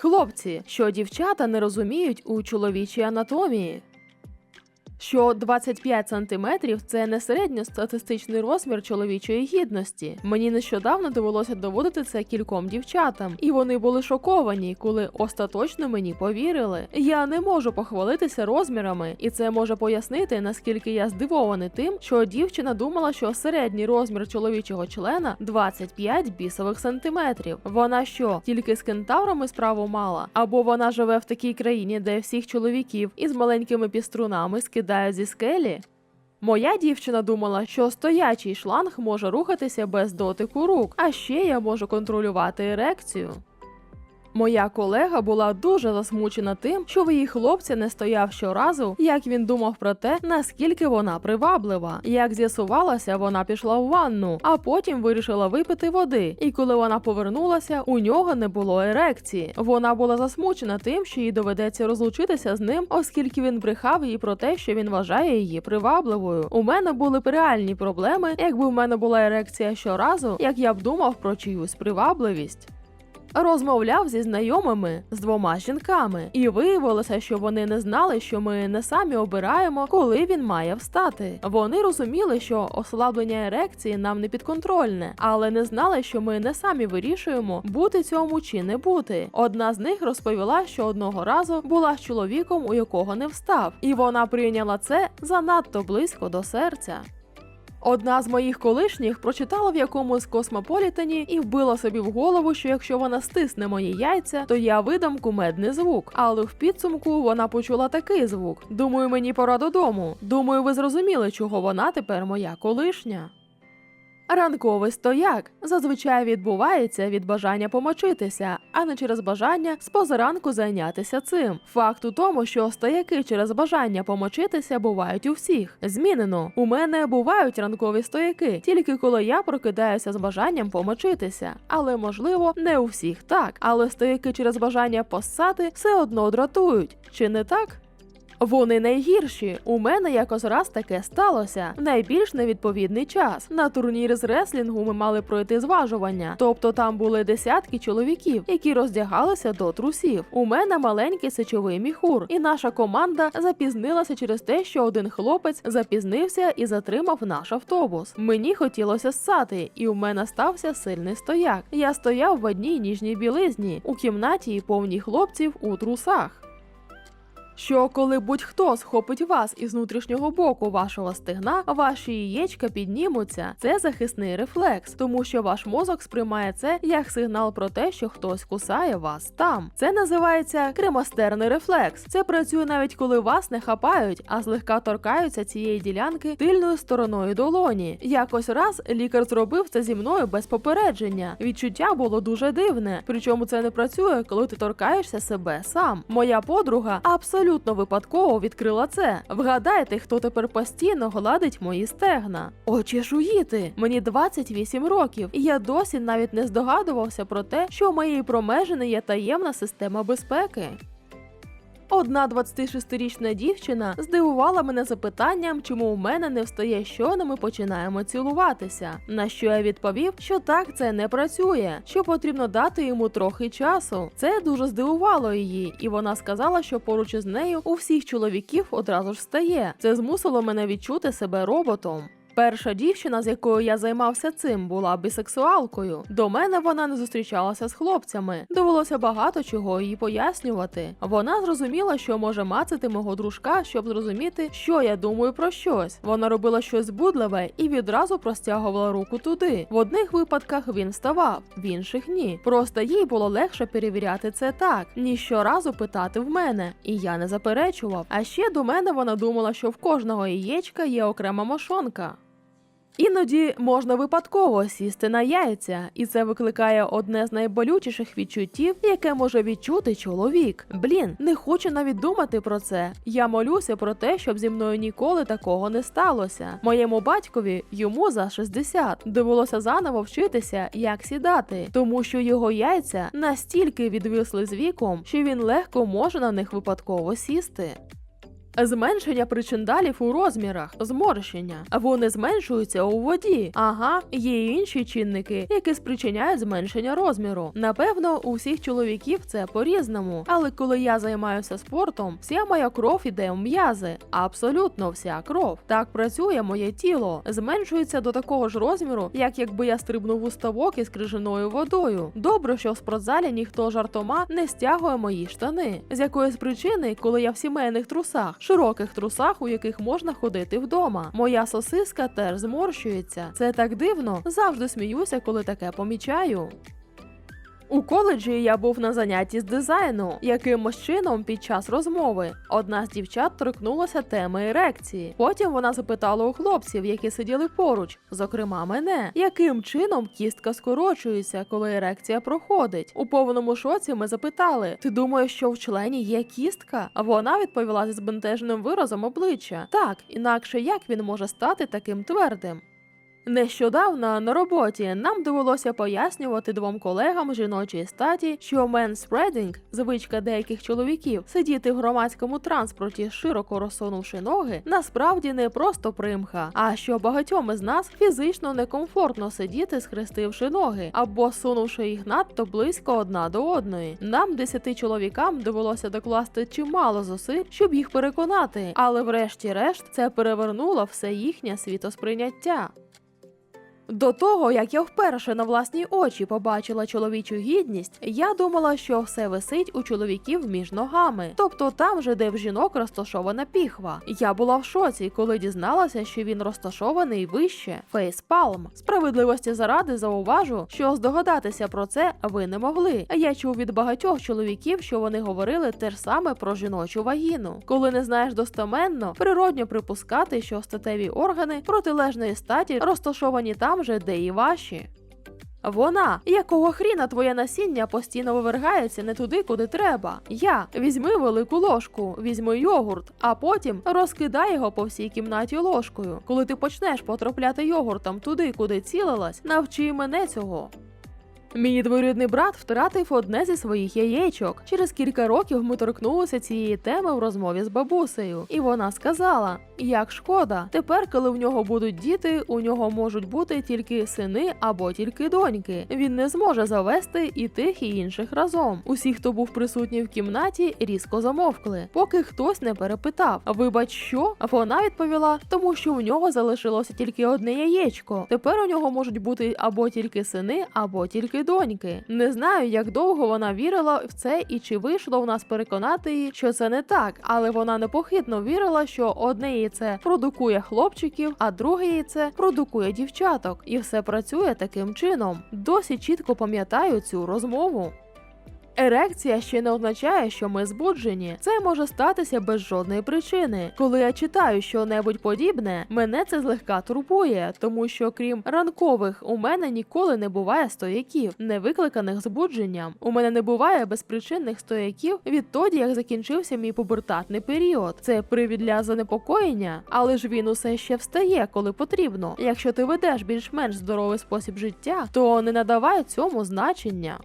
Хлопці, що дівчата не розуміють у чоловічій анатомії. Що 25 сантиметрів це не середньостатистичний розмір чоловічої гідності. Мені нещодавно довелося доводити це кільком дівчатам, і вони були шоковані, коли остаточно мені повірили. Я не можу похвалитися розмірами, і це може пояснити, наскільки я здивований тим, що дівчина думала, що середній розмір чоловічого члена 25 бісових сантиметрів. Вона що, тільки з кентаврами справу мала? Або вона живе в такій країні, де всіх чоловіків із маленькими піструнами скидають зі скелі? Моя дівчина думала, що стоячий шланг може рухатися без дотику рук, а ще я можу контролювати ерекцію. Моя колега була дуже засмучена тим, що в її хлопця не стояв щоразу, як він думав про те, наскільки вона приваблива. Як з'ясувалося, вона пішла в ванну, а потім вирішила випити води. І коли вона повернулася, у нього не було ерекції. Вона була засмучена тим, що їй доведеться розлучитися з ним, оскільки він брехав їй про те, що він вважає її привабливою. У мене були б реальні проблеми, якби в мене була ерекція щоразу, як я б думав про чиюсь привабливість. Розмовляв зі знайомими з двома жінками, і виявилося, що вони не знали, що ми не самі обираємо, коли він має встати. Вони розуміли, що ослаблення ерекції нам не підконтрольне, але не знали, що ми не самі вирішуємо, бути цьому чи не бути. Одна з них розповіла, що одного разу була з чоловіком, у якого не встав, і вона прийняла це занадто близько до серця. Одна з моїх колишніх прочитала в якомусь космополітені і вбила собі в голову, що якщо вона стисне мої яйця, то я видам кумедний звук. Але в підсумку вона почула такий звук. Думаю, мені пора додому. Думаю, ви зрозуміли, чого вона тепер моя колишня. Ранковий стояк зазвичай відбувається від бажання помочитися, а не через бажання з позаранку зайнятися цим. Факт у тому, що стояки через бажання помочитися бувають у всіх. Змінено. У мене бувають ранкові стояки, тільки коли я прокидаюся з бажанням помочитися. Але можливо, не у всіх так. Але стояки через бажання поссати все одно дратують. Чи не так? Вони найгірші. У мене якось раз таке сталося. Найбільш невідповідний час. На турнірі з реслінгу ми мали пройти зважування. Тобто там були десятки чоловіків, які роздягалися до трусів. У мене маленький сечовий міхур, і наша команда запізнилася через те, що один хлопець запізнився і затримав наш автобус. Мені хотілося ссати, і у мене стався сильний стояк. Я стояв в одній ніжній білизні у кімнаті повній хлопців у трусах що коли будь-хто схопить вас із внутрішнього боку вашого стегна, ваші яєчка піднімуться. Це захисний рефлекс, тому що ваш мозок сприймає це як сигнал про те, що хтось кусає вас там. Це називається кремастерний рефлекс. Це працює навіть коли вас не хапають, а злегка торкаються цієї ділянки тильною стороною долоні. Якось раз лікар зробив це зі мною без попередження. Відчуття було дуже дивне. Причому це не працює, коли ти торкаєшся себе сам. Моя подруга абсолютно абсолютно випадково відкрила це. Вгадайте, хто тепер постійно гладить мої стегна. Очі жуїти. Мені 28 років, і я досі навіть не здогадувався про те, що у моєї промежини є таємна система безпеки. Одна 26-річна дівчина здивувала мене запитанням, чому у мене не встає, щойно ми починаємо цілуватися. На що я відповів, що так це не працює, що потрібно дати йому трохи часу. Це дуже здивувало її, і вона сказала, що поруч із нею у всіх чоловіків одразу ж встає. Це змусило мене відчути себе роботом. Перша дівчина, з якою я займався цим, була бісексуалкою. До мене вона не зустрічалася з хлопцями. Довелося багато чого їй пояснювати. Вона зрозуміла, що може мацати мого дружка, щоб зрозуміти, що я думаю про щось. Вона робила щось збудливе і відразу простягувала руку туди. В одних випадках він вставав, в інших ні. Просто їй було легше перевіряти це так, ніж щоразу питати в мене, і я не заперечував. А ще до мене вона думала, що в кожного яєчка є окрема мошонка. Іноді можна випадково сісти на яйця, і це викликає одне з найболючіших відчуттів, яке може відчути чоловік. Блін, не хочу навіть думати про це. Я молюся про те, щоб зі мною ніколи такого не сталося. Моєму батькові йому за 60. довелося заново вчитися, як сідати, тому що його яйця настільки відвисли з віком, що він легко може на них випадково сісти. Зменшення причиндалів у розмірах, зморщення. Вони зменшуються у воді. Ага, є й інші чинники, які спричиняють зменшення розміру. Напевно, у всіх чоловіків це по-різному. Але коли я займаюся спортом, вся моя кров іде в м'язи. Абсолютно вся кров. Так працює моє тіло, зменшується до такого ж розміру, як якби я стрибнув у ставок із крижаною водою. Добре, що в спортзалі ніхто жартома не стягує мої штани. З якоїсь причини, коли я в сімейних трусах, широких трусах, у яких можна ходити вдома. Моя сосиска теж зморщується. Це так дивно. Завжди сміюся, коли таке помічаю. У коледжі я був на занятті з дизайну. Якимось чином під час розмови одна з дівчат торкнулася теми ерекції. Потім вона запитала у хлопців, які сиділи поруч, зокрема мене, яким чином кістка скорочується, коли ерекція проходить. У повному шоці ми запитали: Ти думаєш, що в члені є кістка? Вона відповіла зі збентеженим виразом обличчя: Так, інакше як він може стати таким твердим? Нещодавно на роботі нам довелося пояснювати двом колегам жіночої статі, що менспредінг, звичка деяких чоловіків, сидіти в громадському транспорті, широко розсунувши ноги, насправді не просто примха, а що багатьом із нас фізично некомфортно сидіти, схрестивши ноги або сунувши їх надто близько одна до одної. Нам, десяти чоловікам, довелося докласти чимало зусиль, щоб їх переконати, але врешті-решт це перевернуло все їхнє світосприйняття. До того, як я вперше на власні очі побачила чоловічу гідність, я думала, що все висить у чоловіків між ногами, тобто там же, де в жінок розташована піхва. Я була в шоці, коли дізналася, що він розташований вище фейспалм. Справедливості заради зауважу, що здогадатися про це ви не могли. Я чув від багатьох чоловіків, що вони говорили те ж саме про жіночу вагіну. Коли не знаєш достеменно, природньо припускати, що статеві органи протилежної статі розташовані там же, де і ваші. Вона, якого хріна твоє насіння постійно вивергається не туди, куди треба. Я візьми велику ложку, візьми йогурт, а потім розкидай його по всій кімнаті ложкою. Коли ти почнеш потрапляти йогуртом туди, куди цілилась, навчи мене цього. Мій двоюрідний брат втратив одне зі своїх яєчок. Через кілька років ми торкнулися цієї теми в розмові з бабусею, і вона сказала: як шкода, тепер, коли в нього будуть діти, у нього можуть бути тільки сини або тільки доньки. Він не зможе завести і тих, і інших разом. Усі, хто був присутній в кімнаті, різко замовкли, поки хтось не перепитав: Вибач, що? Вона відповіла, тому що у нього залишилося тільки одне яєчко. Тепер у нього можуть бути або тільки сини, або тільки доньки. Не знаю, як довго вона вірила в це і чи вийшло в нас переконати її, що це не так, але вона непохитно вірила, що одне яйце продукує хлопчиків, а друге яйце продукує дівчаток, і все працює таким чином. Досі чітко пам'ятаю цю розмову. Ерекція ще не означає, що ми збуджені. Це може статися без жодної причини. Коли я читаю що-небудь подібне, мене це злегка турбує, тому що крім ранкових, у мене ніколи не буває стояків, не викликаних збудженням. У мене не буває безпричинних стояків відтоді, як закінчився мій пубертатний період. Це привід для занепокоєння, але ж він усе ще встає, коли потрібно. Якщо ти ведеш більш-менш здоровий спосіб життя, то не надавай цьому значення.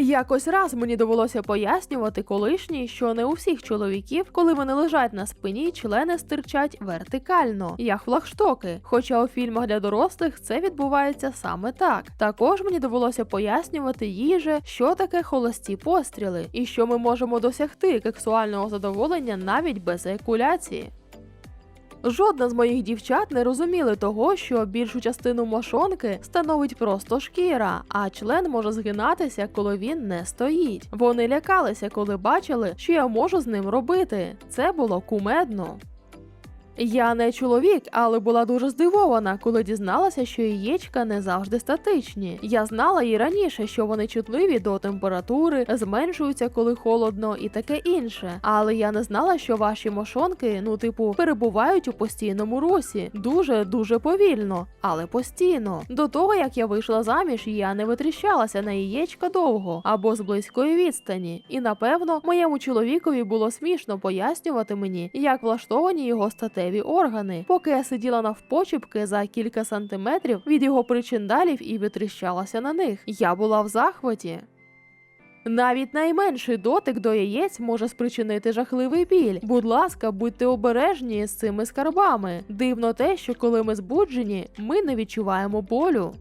Якось раз мені довелося пояснювати колишній, що не у всіх чоловіків, коли вони лежать на спині, члени стирчать вертикально, як флагштоки. Хоча у фільмах для дорослих це відбувається саме так. Також мені довелося пояснювати їй же, що таке холості постріли, і що ми можемо досягти сексуального задоволення навіть без еякуляції. Жодна з моїх дівчат не розуміли того, що більшу частину мошонки становить просто шкіра, а член може згинатися, коли він не стоїть. Вони лякалися, коли бачили, що я можу з ним робити. Це було кумедно. Я не чоловік, але була дуже здивована, коли дізналася, що яєчка не завжди статичні. Я знала і раніше, що вони чутливі до температури, зменшуються, коли холодно, і таке інше. Але я не знала, що ваші мошонки, ну типу, перебувають у постійному русі, дуже дуже повільно, але постійно. До того як я вийшла заміж, я не витріщалася на яєчка довго або з близької відстані. І напевно, моєму чоловікові було смішно пояснювати мені, як влаштовані його статеві органи, поки я сиділа навпочіпки за кілька сантиметрів від його причиндалів і витріщалася на них. Я була в захваті. Навіть найменший дотик до яєць може спричинити жахливий біль. Будь ласка, будьте обережні з цими скарбами. Дивно те, що коли ми збуджені, ми не відчуваємо болю.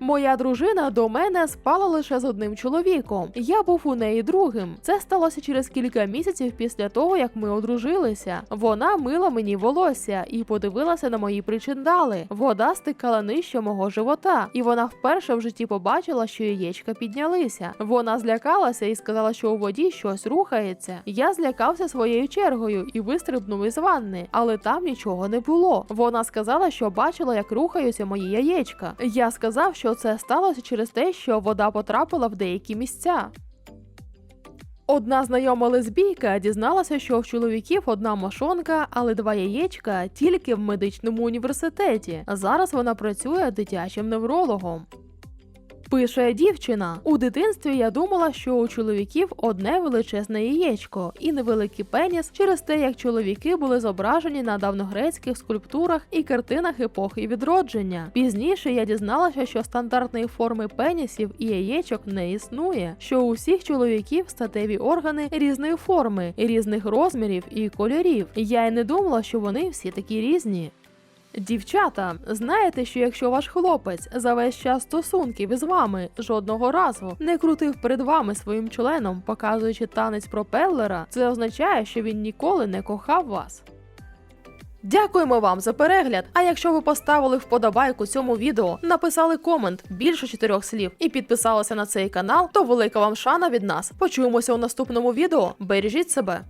Моя дружина до мене спала лише з одним чоловіком. Я був у неї другим. Це сталося через кілька місяців після того, як ми одружилися. Вона мила мені волосся і подивилася на мої причиндали. Вода стикала нижче мого живота, і вона вперше в житті побачила, що яєчка піднялися. Вона злякалася і сказала, що у воді щось рухається. Я злякався своєю чергою і вистрибнув із ванни, але там нічого не було. Вона сказала, що бачила, як рухаються мої яєчка. Я сказав, що це сталося через те, що вода потрапила в деякі місця. Одна знайома лесбійка дізналася, що в чоловіків одна мошонка, але два яєчка тільки в медичному університеті. Зараз вона працює дитячим неврологом. Пише дівчина. У дитинстві я думала, що у чоловіків одне величезне яєчко і невеликий пеніс через те, як чоловіки були зображені на давньогрецьких скульптурах і картинах епохи відродження. Пізніше я дізналася, що стандартної форми пенісів і яєчок не існує, що у всіх чоловіків статеві органи різної форми, різних розмірів і кольорів. Я й не думала, що вони всі такі різні. Дівчата, знаєте, що якщо ваш хлопець за весь час стосунків із вами жодного разу не крутив перед вами своїм членом, показуючи танець пропеллера, це означає, що він ніколи не кохав вас. Дякуємо вам за перегляд. А якщо ви поставили вподобайку цьому відео, написали комент більше чотирьох слів і підписалися на цей канал, то велика вам шана від нас. Почуємося у наступному відео. Бережіть себе.